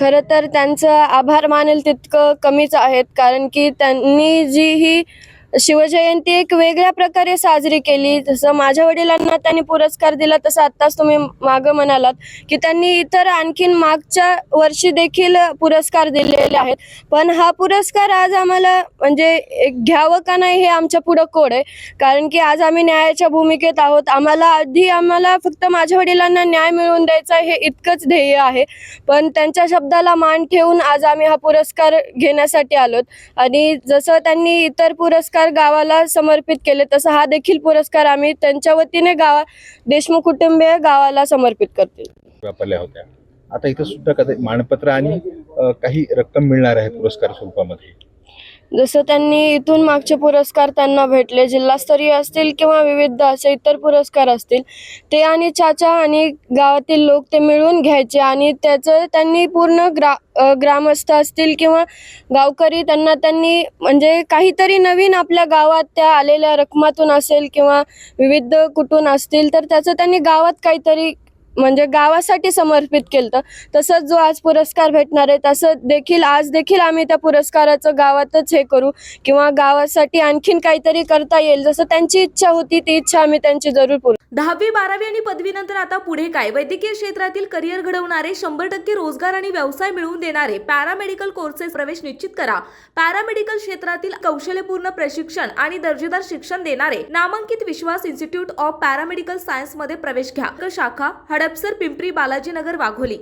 खरं तर त्यांचं आभार मानेल तितकं कमीच आहेत कारण की त्यांनी जी ही शिवजयंती एक वेगळ्या प्रकारे साजरी केली. जसं माझ्या वडिलांना त्यांनी पुरस्कार दिला तसं आत्ताच तुम्ही मागं म्हणालात की त्यांनी इतर आणखीन मागच्या वर्षी देखील पुरस्कार दिलेले आहेत. पण हा पुरस्कार आज आम्हाला म्हणजे एक घ्यावं का नाही हे आमच्या पुढं कोड आहे. कारण की आज आम्ही न्यायाच्या भूमिकेत आहोत. आम्हाला आधी आम्हाला फक्त माझ्या वडिलांना न्याय मिळवून द्यायचा हे इतकंच ध्येय आहे. पण त्यांच्या शब्दाला मान ठेवून आज आम्ही हा पुरस्कार घेण्यासाठी आलोत. आणि जसं त्यांनी इतर पुरस्कार गावाला समर्पित केले तसं हा देखील पुरस्कार आम्ही त्यांच्या वतीने गावा देशमुख कुटुंबीय गावाला समर्पित करतील वापरल्या होत्या. आता इथं सुद्धा मानपत्र आणि काही रक्कम मिळणार आहे पुरस्कार स्वरूपामध्ये? जसं त्यांनी इथून मागचे पुरस्कार त्यांना भेटले जिल्हास्तरीय असतील किंवा विविध असे इतर पुरस्कार असतील ते आणि चाचा आणि गावातील लोक ते मिळून घ्यायचे आणि त्याचं त्यांनी पूर्ण ग्रा ग्रामस्थ असतील किंवा गावकरी त्यांना त्यांनी म्हणजे काहीतरी नवीन आपल्या गावात त्या आलेल्या रकमातून असेल किंवा विविध कुठून असतील तर त्याचं त्यांनी गावात काहीतरी म्हणजे गावासाठी समर्पित केलं तसंच जो आज पुरस्कार भेटणार आहे तसं देखील आज देखील आम्ही त्या पुरस्काराचं गावातच हे करू किंवा गावासाठी आणखीन काहीतरी करता येईल जसं त्यांची इच्छा होती ती इच्छा आम्ही त्यांची जरूर पूर्ण दहावी बारावी आणि पदवीनंतर आता पुढे काय? वैद्यकीय क्षेत्रातील करिअर घडवणारे शंभर टक्के रोजगार आणि व्यवसाय मिळवून देणारे पॅरामेडिकल कोर्सेस प्रवेश निश्चित करा. पॅरामेडिकल क्षेत्रातील कौशल्यपूर्ण प्रशिक्षण आणि दर्जेदार शिक्षण देणारे नामांकित विश्वास इन्स्टिट्यूट ऑफ पॅरामेडिकल सायन्समध्ये प्रवेश घ्या. शाखा हडपसर पिंपरी बालाजीनगर वाघोली.